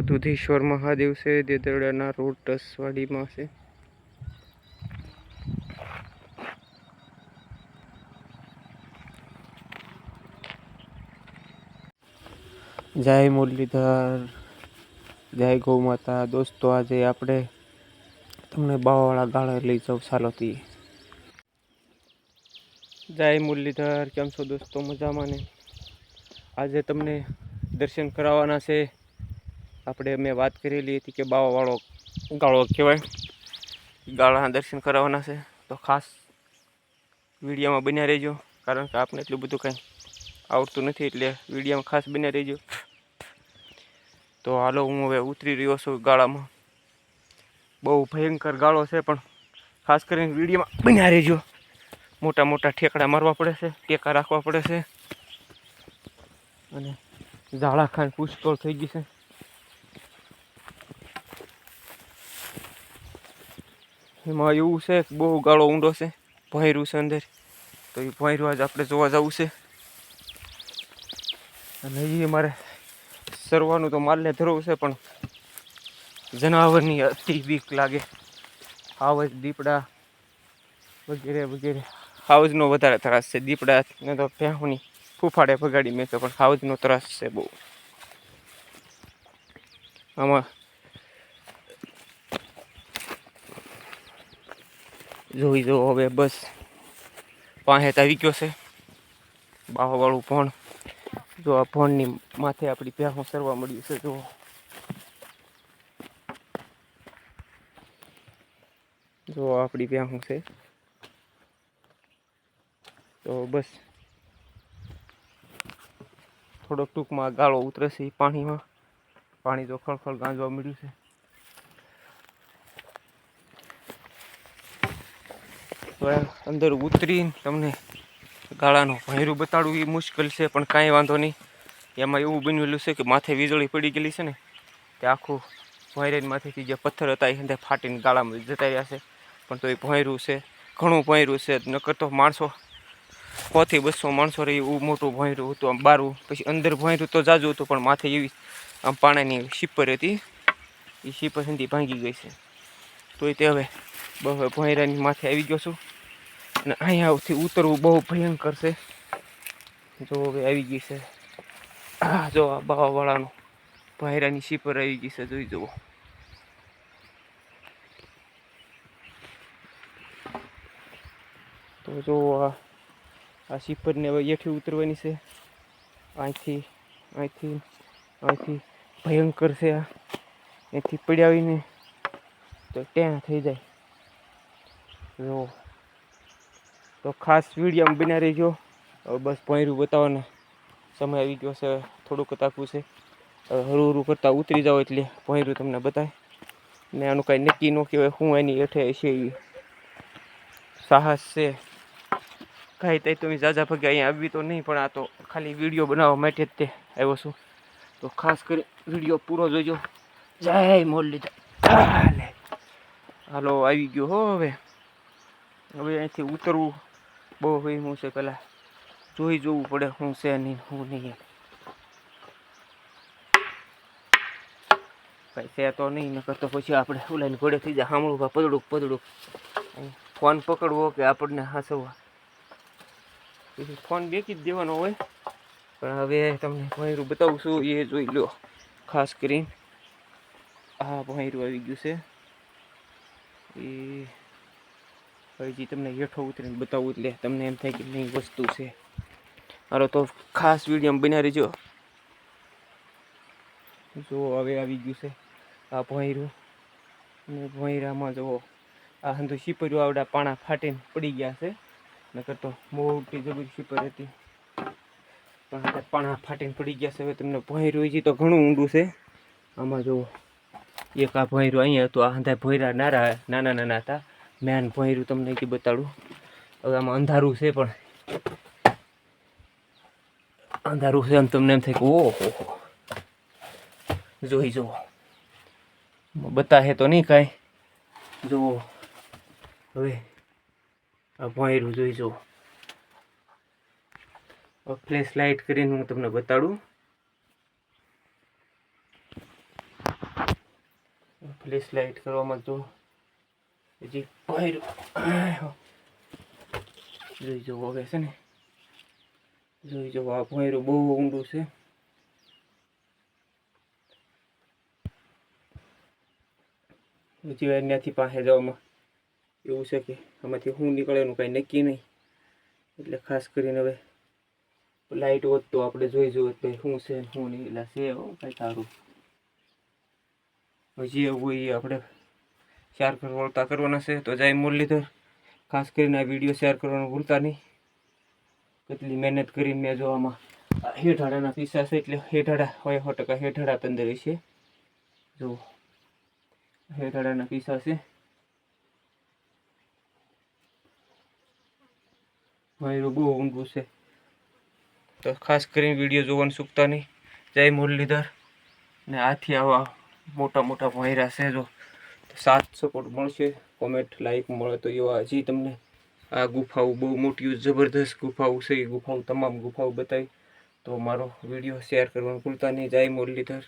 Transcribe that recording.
આ દુધેશ્વર મહાદેવ છે, દેદરડાના રોડ ટસવાડીમાં છે. જય મુરલીધર, જય ગૌ માતા દોસ્તો, આજે આપણે તમને બાવાળા ગાળે લઈ જાઉં સાલોથી. જય મુરલીધર, કેમ છો દોસ્તો? મજામાં ને? આજે તમને દર્શન કરાવવાના છે. આપણે મેં વાત કરેલી હતી કે બાવાવાળો ગાળો કહેવાય. ગાળાના દર્શન કરાવવાના છે. તો ખાસ વિડીયોમાં બન્યા રહેજો. કારણ કે આપણે એટલું બધું કાંઈ આવડતું નથી એટલે વિડીયોમાં ખાસ બન્યા રહેજો. તો હાલો, હું હવે ઉતરી રહ્યો છું ગાળામાં. બહુ ભયંકર ગાળો છે, પણ ખાસ કરીને વિડીયોમાં બન્યા રહેજો. મોટા મોટા ઠેકડા મારવા પડે છે, ટેકા રાખવા પડે છે. અને ઝાડા ખાંડ પુષ્કળ થઈ ગઈ છે. એમાં એવું છે, બહુ ગાળો ઊંડો છે ભોંયરું છે અંદર. તો એ ભોંયરું આજ આપણે જોવા જવું છે. અને એ મારે સરવાનું તો માલને ધરવું છે, પણ જનાવરની અતિ બીક લાગે. હાવજ, દીપડા વગેરે વગેરે. હાવજનો વધારે ત્રાસ છે, દીપડા ને તો ભેહુની ફૂફાડે ભગાડી મેં પણ હાવજનો ત્રાસ છે બહુ. આમાં જોઈ જો હવે બસ પાંહેત આવી ગયો છે. બાવાવાળું ભણ જો આ ભણની માથે આપણી પ્યાહું સરવા મળ્યું છે જો જો આપણી પ્યાહું છે. તો બસ થોડોક ટૂંકમાં ગાળો ઉતરે છે પાણીમાં. પાણી તો ખળખળ ગાંજવા મળ્યું છે તો એમ અંદર ઉતરીને તમને ગાળાનું ભૈરું બતાડવું એ મુશ્કેલ છે, પણ કાંઈ વાંધો નહીં. એમાં એવું બનેલું છે કે માથે વીજળી પડી ગયેલી છે ને, તે આખું ભોંયરાની માથેથી જે પથ્થર હતા એ ફાટીને ગાળામાં જતા રહ્યા છે. પણ તો એ ભોંયરું છે, ઘણું ભોંયરું છે, નકર તો માણસો સોથી બસો માણસો રહી એવું મોટું ભોંયરું હતું આમ બારું. પછી અંદર ભોંયરું તો જાજુ હતું, પણ માથે એવી આમ પાણીની શીપર હતી. એ શીપર સુધી ભાંગી ગઈ છે. તોય તે હવે બહુ ભોંયરાની માથે આવી ગયો છું. અને અહીંયાથી ઉતરવું બહુ ભયંકર છે. જો હવે આવી ગઈ છે. જો આ બાવાવાળાનું ભોંયરાની શીપર આવી ગઈ છે, જોઈ જુઓ. તો જો આ આ શીપરને હવે એઠી ઉતરવાની છે. અહીંથી અહીંથી અહીંથી ભયંકર છે આ. અહીંથી પડાવીને તો ત્યાં થઈ જાય. જો. તો ખાસ વીડિયો બના રહીજો. હવે બસ ભોંયરું બતાવવાનો. સમય આવી ગયો છે, થોડુંક તાકવું છે. હવે હરું હરું કરતાં ઉતરી જાઓ એટલે ભોંયરું તમને બતાવે ને આનું કાંઈ નક્કી ન કહેવાય હું એની હેઠે છે એ સાહસ છે. કાંઈ તઈ તમે જાજા ભગે અહીંયા આવી તો નહીં, પણ આ તો ખાલી વીડિયો બનાવવા માટે જ તે આવ્યો છું. તો ખાસ કરી વીડિયો પૂરો જોજો. જય લીધા હાલો, આવી ગયો હો હવે. હવે અહીંથી ઉતરવું બહુ વહેમું છે પેલા જોઈ જોવું પડે હું છે નહીં, હું નહીં કઈ છે તો નહીં, નકર તો પછી આપણે ઓલાઈને ઘોડે થઈ જાય. સાંભળું પદડું પદડું ફોન પકડવો કે આપણને હાંસવવા? પછી ફોન બેકી જ દેવાનો હોય. પણ હવે તમને ભોંયરું બતાવું છું, એ જોઈ લો. ખાસ કરીને આ ભોંયરું આવી ગયું છે. એ હજી તમને હેઠો ઉતરીને બતાવું એટલે તમને એમ થાય કે નહીં, વસ્તુ છે. હાલો, તો ખાસ વીડિયો બન્યા રહેજો. જો હવે આવી ગયું છે આ ભોંયરું. અને ભોંયરામાં જુઓ આ હંધુ શીપર્યું આવડા પાણા ફાટીને પડી ગયા છે. નકર તો મોટી જબરી શીપર હતી. પણ પાણા ફાટીને પડી ગયા છે. હવે તમને ભોંયરું હજી તો ઘણું ઊંડું છે. આમાં જુઓ એક આ ભોંયરું અહીંયા હતું. આ હંધા ભોંયરા નારા, નાના નાના હતા. મેન ભોંયરું તમને કે બતાડું. હવે આમાં અંધારું છે પણ. અંધારું છે આમ તમને એમ થાય કે, ઓહો જોઈ જુઓ. બતાવે તો નહીં કાંઈ. જુઓ. હવે આ ભોંયરું જોઈ જુઓ. ફ્લેશ લાઇટ કરીને હું તમને બતાડું. ફ્લેશ લાઇટ કરવામાં તો હજી ભોંયરું જોઈ જવો હવે છે ને જોઈ જવો આ બહુ ઊંડું છે હજી એનાથી પાસે જવામાં એવું છે કે આમાંથી શું નીકળે એનું કાંઈ નક્કી નહીં એટલે ખાસ કરીને હવે લાઇટ હોત આપણે જોઈ જોત કે શું છે શું નહીં એટલે છે કાંઈ સારું હજી એવું એ આપણે શેર કરવા કરવાના છે. તો જય મુરલીધર. ખાસ કરીને આ વીડિયો શેર કરવાનું ભૂલતા નહીં. કેટલી મહેનત કરીને મેં જો હેઠાડાના પીસા છે એટલે હેઠાડા હોય સો ટકા હેઠાડા તંદર છે જો હેઠાડાના પીસા છે. મારું બહુ ઊંડું છે. તો ખાસ કરીને વીડિયો જોવાનું ચૂકતા નહીં. જય મુરલીધર. ને આથી આવા મોટા મોટા વાયરા છે જો. સાત સપોર્ટ મળશે. કોમેન્ટ લાઈક મળે તો એવા હજી તમને આ ગુફાઓ બહુ મોટી જબરદસ્ત ગુફાઓ છે. એ ગુફાઓ તમામ ગુફાઓ બતાવી. તો મારો વીડિયો શેર કરવાનું ભૂલતા નહીં. જય મુરલીધર.